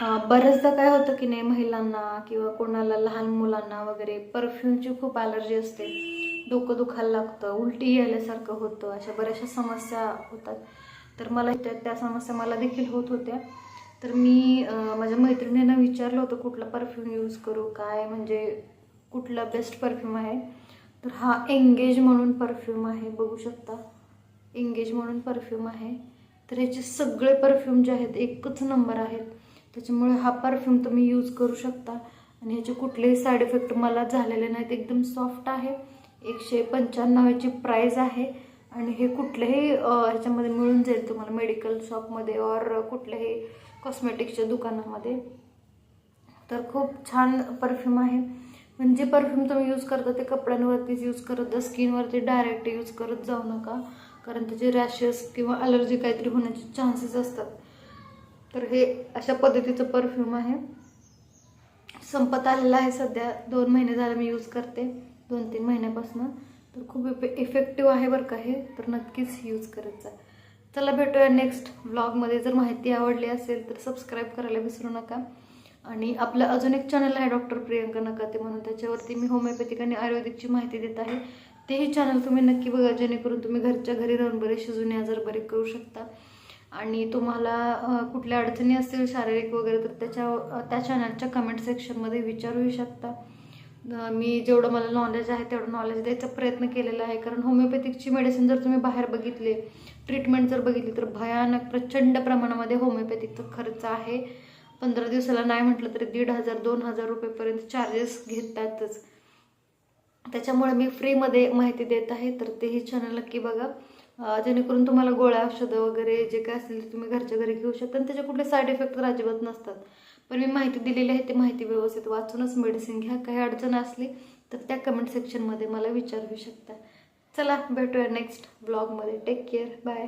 अं, बऱ्याचदा काय होतं की नाही महिलांना किंवा कोणाला लहान मुलांना वगैरे परफ्यूमची खूप ॲलर्जी असते. डोकं दुखायला लागतं उलटी यायल्यासारखं होतं अशा बऱ्याचशा समस्या होतात. तर मला त्या त्या समस्या मला देखील होत होत्या. तर मी माझ्या मैत्रिणींना विचारलं होतं कुठला परफ्यूम यूज करू काय? म्हणजे कुठला बेस्ट परफ्यूम आहे? तर हा एंगेज म्हणून परफ्यूम आहे बघू शकता. एंगेज म्हणून परफ्यूम आहे. तर ह्याचे सगळे परफ्यूम जे आहेत एकच नंबर आहेत. त्याच्यामुळे हा परफ्यूम तुम्ही यूज करू शकता. आणि ह्याचे कुठलेही साईड इफेक्ट मला झालेले नाहीत. एकदम सॉफ्ट आहे. एकशे पंच्याण्णव प्राईज आहे. आणि हे कुठल्याही ह्याच्यामध्ये मिळून जाईल तुम्हाला मेडिकल शॉपमध्ये और कुठल्याही कॉस्मेटिक्सच्या दुकानामध्ये. तर खूप छान परफ्यूम आहे. म्हणजे परफ्यूम तुम्ही यूज करता ते कपड्यांवरतीच यूज करत जा. स्किनवरती डायरेक्ट यूज करत जाऊ नका. कारण त्याचे रॅशेस किंवा अलर्जी काहीतरी होण्याचे चान्सेस असतात. तर हे अशा पद्धतीचं परफ्यूम आहे. संपत आलेलं आहे सध्या. दोन महिने झालं मी यूज करते. दोन तीन महिन्यापासून. तर खूप इफे इफेक्टिव्ह आहे बरं का हे. तर नक्कीच यूज करत जा. चला भेटूया नेक्स्ट ब्लॉगमध्ये जर माहिती आवडली असेल तर सबस्क्राईब करायला विसरू नका. आणि आपलं अजून एक चॅनल आहे डॉक्टर प्रियंका नकाते म्हणून. त्याच्यावरती मी होमिओपॅथिक आणि आयुर्वेदिकची माहिती देत आहे. तेही चॅनल तुम्ही नक्की बघा जेणेकरून तुम्ही घरच्या घरी राहून बरेचसे जुने आजार बरे करू शकता. आणि तुम्हाला कुठल्या अडचणी असतील शारीरिक वगैरे तर त्याच्या त्या चॅनलच्या कमेंट सेक्शनमध्ये विचारूही शकता. मी जेवढं मला नॉलेज आहे तेवढं नॉलेज द्यायचा प्रयत्न केलेला आहे. कारण होमिओपॅथिकची मेडिसिन जर तुम्ही बाहेर बघितले ट्रीटमेंट जर बघितली तर भयानक प्रचंड प्रमाणामध्ये होमिओपॅथिकचा खर्च आहे. पंधरा दिवसाला नाही म्हटलं तरी दीड हजार दोन हजार रुपयेपर्यंत चार्जेस घेतातच. त्याच्यामुळे मी फ्रीमध्ये माहिती देत आहे तर तेही चॅनल नक्की बघा. जेणेकरून तुम्हाला गोळ्या औषधं वगैरे जे काय असेल ते तुम्ही घरच्या घरी घेऊ शकता आणि त्याचे कुठले साईड इफेक्ट तर अजिबात नसतात. पण मी माहिती दिलेली आहे ती माहिती व्यवस्थित वाचूनच मेडिसिन घ्या. काही अडचण असली तर त्या कमेंट सेक्शनमध्ये मला विचारू शकता. चला भेटूया नेक्स्ट ब्लॉगमध्ये टेक केअर बाय